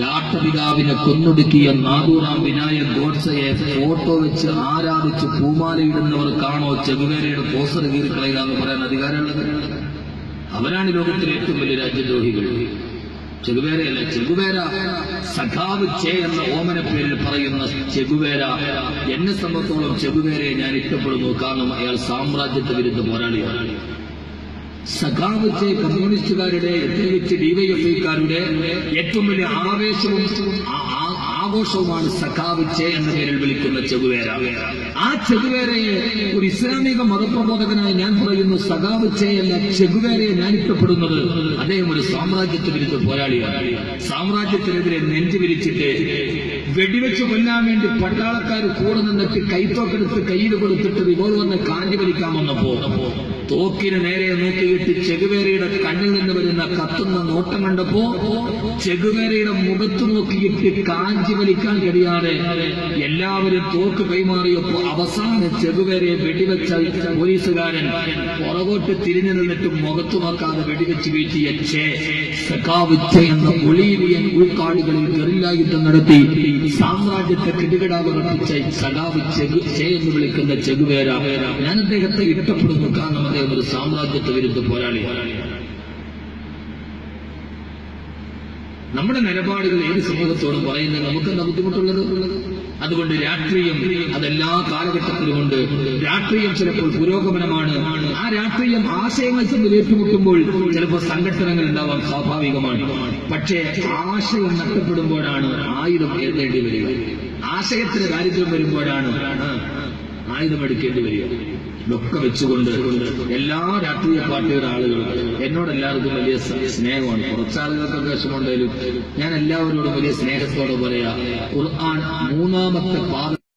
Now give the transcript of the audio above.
രാഷ്ട്രപിതാവിനെ കൊന്നൊടുക്കിയ Nathuram Vinayak ഗോഡ്സയെ photo വെച്ച് ആരാധിച്ച് പൂമാലയിടുന്നവർക്കാണോ ചെഗുവേരയുടെ poster കീറിക്കളയുക പറയാൻ അധികാരമുള്ളത്? അവരാണ് ലോകത്തിലെ ഏറ്റവും വലിയ രാജ്യദ്രോഹികൾ. ചെകുവേരയല്ല ചെകുവേര സഖാവ് ചേ എന്ന ഓമന പേരിൽ പറയുന്ന ചെകുവേര എന്നെ സംബന്ധിച്ചോളം ചെകുവേരയെ ഞാൻ ഇഷ്ടപ്പെടുന്നു. കാരണം അയാൾ സാമ്രാജ്യത്തെ വിരുദ്ധ പോരാളിയാണ്. സഖാവ് ചേ കമ്മ്യൂണിസ്റ്റുകാരുടെ പ്രത്യേകിച്ച് ഡിവൈഎഫ്ഐക്കാരുടെ ഏറ്റവും വലിയ ആവേശവും ആഘോഷവുമാണ് സഖാവിച്ച് എന്ന പേരിൽ വിളിക്കുന്ന ചെകുവേര ആ ചെകുവേരയെ ഒരു ഇസ്ലാമിക മതപ്രബോധകനായി ഞാൻ പറയുന്നു സഖാവ് എന്ന ചെകുവേരയെ ഞാൻ ഇഷ്ടപ്പെടുന്നത് അദ്ദേഹം ഒരു സാമ്രാജ്യത്തെ വിരുദ്ധ പോരാളിയാണ്. സാമ്രാജ്യത്തിനെതിരെ നെഞ്ചു വിരിച്ചിട്ട് വെടിവെച്ച് കൊല്ലാൻ വേണ്ടി പട്ടാളക്കാർ കൂടെ നിന്നിട്ട് കൈത്തോക്കെടുത്ത് കയ്യിൽ കൊടുത്തിട്ട് റിവോൾവറിനെ കാഞ്ഞു വലിക്കാൻ വന്നപ്പോ തോക്കിന് നേരെ നോക്കിയിട്ട് ചെകുവേരയുടെ കണ്ണിൽ നിന്ന് വരുന്ന കത്തുന്ന നോട്ടം കണ്ടപ്പോ ചെകുവേരയുടെ മുഖത്ത് നോക്കിയിട്ട് കാഞ്ചി വലിക്കാൻ കഴിയാതെ എല്ലാവരും തോക്ക് കൈമാറിയപ്പോ അവസാനം ചെകുവേരയെ വെടിവെച്ച പോലീസുകാരൻ പുറകോട്ട് തിരിഞ്ഞു നിന്നിട്ട് മുഖത്ത് നോക്കാതെ വെടിവെച്ച് വീഴ്ത്തിയ സഖാവ് ബൊളീവിയൻ ഉൾക്കാടുകളിൽ ഗറില്ല യുദ്ധം നടത്തി സാമ്രാജ്യത്തെ കിടുകിടാവർപ്പിച്ച സഖാവ് ചെഗു ചേ എന്ന് വിളിക്കുന്ന ചെകുവേര ഞാൻ അദ്ദേഹത്തെ ഇഷ്ടപ്പെടുന്നു കാരണം അദ്ദേഹം ഒരു സാമ്രാജ്യത്വ വിരുദ്ധ പോരാളിയാണ്. നമ്മുടെ നിലപാടുകൾ ഏത് സമൂഹത്തോട് പറയുന്നത് നമുക്കെന്താ ബുദ്ധിമുട്ടുള്ളത്? അതുകൊണ്ട് രാഷ്ട്രീയം അതെല്ലാ കാലഘട്ടത്തിലുമുണ്ട്. രാഷ്ട്രീയം ചിലപ്പോൾ പുരോഗമനമാണ്. ആ രാഷ്ട്രീയം ആശയങ്ങൾ തമ്മിൽ ഏറ്റുമുട്ടുമ്പോൾ ചിലപ്പോൾ സംഘടനകൾ ഉണ്ടാവാൻ സ്വാഭാവികമാണ്. പക്ഷേ ആശയം നഷ്ടപ്പെടുമ്പോഴാണ് ആയുധം ഏതേണ്ടി വരിക. ആശയത്തിന് ദാരിദ്ര്യം വരുമ്പോഴാണ് ആയുധം എടുക്കേണ്ടി വരിക. ഇതൊക്കെ വെച്ചുകൊണ്ട് എല്ലാ രാഷ്ട്രീയ പാർട്ടിയുടെ ആളുകളും എന്നോട് എല്ലാവർക്കും വലിയ സ്നേഹമാണ്. കുറച്ചാളുകൾക്കൊക്കെ വിഷമമുണ്ടെങ്കിലും ഞാൻ എല്ലാവരോടും വലിയ സ്നേഹത്തോടെ പറയാ ഖുർആൻ മൂന്നാമത്തെ പാത